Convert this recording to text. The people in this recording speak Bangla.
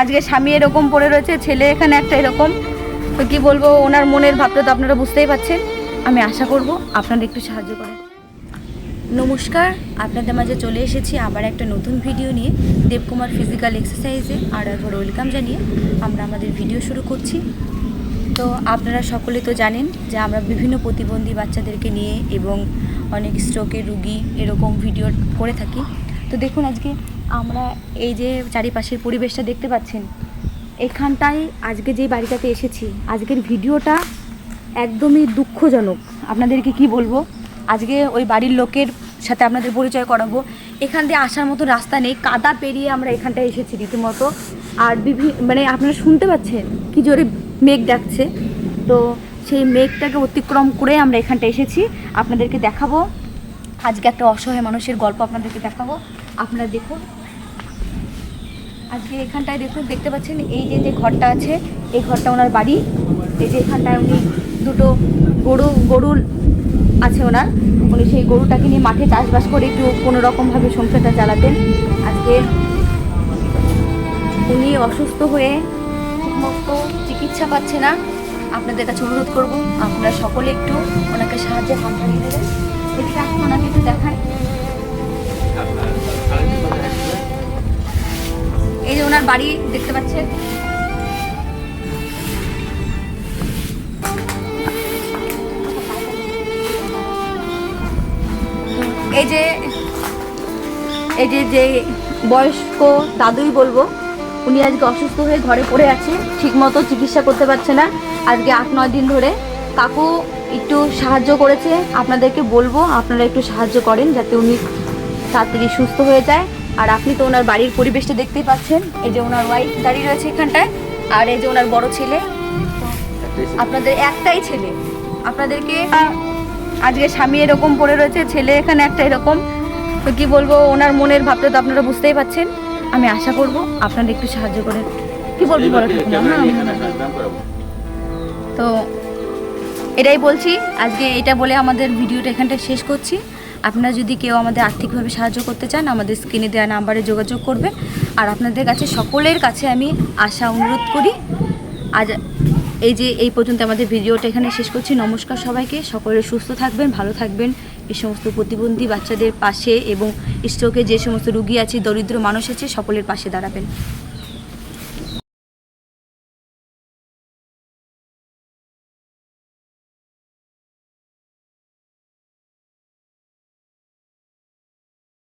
আজকে স্বামী এরকম পড়ে রয়েছে, ছেলে এখানে একটা এরকম। তো কি বলব, ওনার মনের ভাবটা তো আপনারা বুঝতেই পারছেন আমি আশা করব আপনারা একটু সাহায্য করেন। নমস্কার, আপনাদের মাঝে চলে এসেছি আবার একটা নতুন ভিডিও নিয়ে। দেবকুমার ফিজিক্যাল এক্সারসাইজে আর একবার ওয়েলকাম জানিয়ে আমরা আমাদের ভিডিও শুরু করছি। তো আপনারা সকলে তো জানেন যে আমরা বিভিন্ন প্রতিবন্ধী বাচ্চাদেরকে নিয়ে এবং অনেক স্ট্রোকের রুগী এরকম ভিডিও করে থাকি। তো দেখুন আজকে আমরা এই যে চারিপাশের পরিবেশটা দেখতে পাচ্ছেন, এখানটায় আজকে যে বাড়িটাতে এসেছি, আজকের ভিডিওটা একদমই দুঃখজনক। আপনাদেরকে কি বলব? আজকে ওই বাড়ির লোকের সাথে আপনাদের পরিচয় করাবো। এখান দিয়ে আসার মতো রাস্তা নেই, কাদা পেরিয়ে আমরা এখানটায় এসেছি রীতিমতো। আর বিভিন্ন মানে আপনারা শুনতে পাচ্ছেন কি জোরে মেঘ ডাকছে। তো সেই মেঘটাকে অতিক্রম করে আমরা এখানটা এসেছি। আপনাদেরকে দেখাবো। আজকে একটা অসহায় মানুষের গল্প আপনাদেরকে দেখাবো। আপনারা দেখুন। আজকে এখানটায় দেখুন, দেখতে পাচ্ছেন এই যে যে ঘরটা আছে, এই ঘরটা ওনার বাড়ি। এই যে এখানটায় উনি দুটো গরু গরু আছে ওনার। উনি সেই গরুটাকে নিয়ে মাঠে চাষবাস করে একটু কোনো রকমভাবে সংসারটা চালাতেন। আজকে উনি অসুস্থ হয়ে ঠিকমতো চিকিৎসা পাচ্ছে না। আপনাদের কাছে অনুরোধ করব, আপনারা সকলে একটু ওনাকে সাহায্যে হাত বাড়িয়ে দেবেন। এদিকে আসুন, ওনাকে একটু দেখান। বাড়ি দেখতে পাচ্ছেন? এই যে এই যে যে বয়স্ক দাদুই বলব, উনি আজকে অসুস্থ হয়ে ঘরে পড়ে আছে, ঠিকমতো চিকিৎসা করতে পারছে না। আজকে আট, নয় দিন ধরে কাকু একটু সাহায্য করেছে। আপনাদেরকে বলব, আপনারা একটু সাহায্য করেন যাতে উনি তাড়াতাড়ি সুস্থ হয়ে যায়। আর আপনি তো ওনার বাড়ির পরিবেশটা দেখতেই পাচ্ছেন। এই যে ওনার ওয়াইফ দাঁড়িয়ে রয়েছে এখানটায় আর এই যে ওনার বড় ছেলে। আপনাদের একটাই ছেলে। আপনাদেরকে আজকে স্বামী এরকম পড়ে রয়েছে ছেলে এখানে একটা এরকম। তো কি বলব ওনার মনের ভাবটা তো আপনারা বুঝতেই পাচ্ছেন। আমি আশা করব আপনারা একটু সাহায্য করেন কি বলব বলো হ্যাঁ তো এটাই বলছি আজকে এটা বলে আমাদের ভিডিওটা এখানটা শেষ করছি। আপনারা যদি কেউ আমাদের আর্থিকভাবে সাহায্য করতে চান, আমাদের স্ক্রিনে দেওয়া নাম্বারে যোগাযোগ করবেন। আর আপনাদের কাছে, সকলের কাছে আমি আশা অনুরোধ করি, আজ এই যে, এই পর্যন্ত আমাদের ভিডিওটা এখানে শেষ করছি। নমস্কার সবাইকে, সকলে সুস্থ থাকবেন, ভালো থাকবেন। এই সমস্ত প্রতিবন্ধী বাচ্চাদের পাশে এবং স্ট্রোকে যে সমস্ত রুগী আছে, দরিদ্র মানুষ আছে, সকলের পাশে দাঁড়াবেন।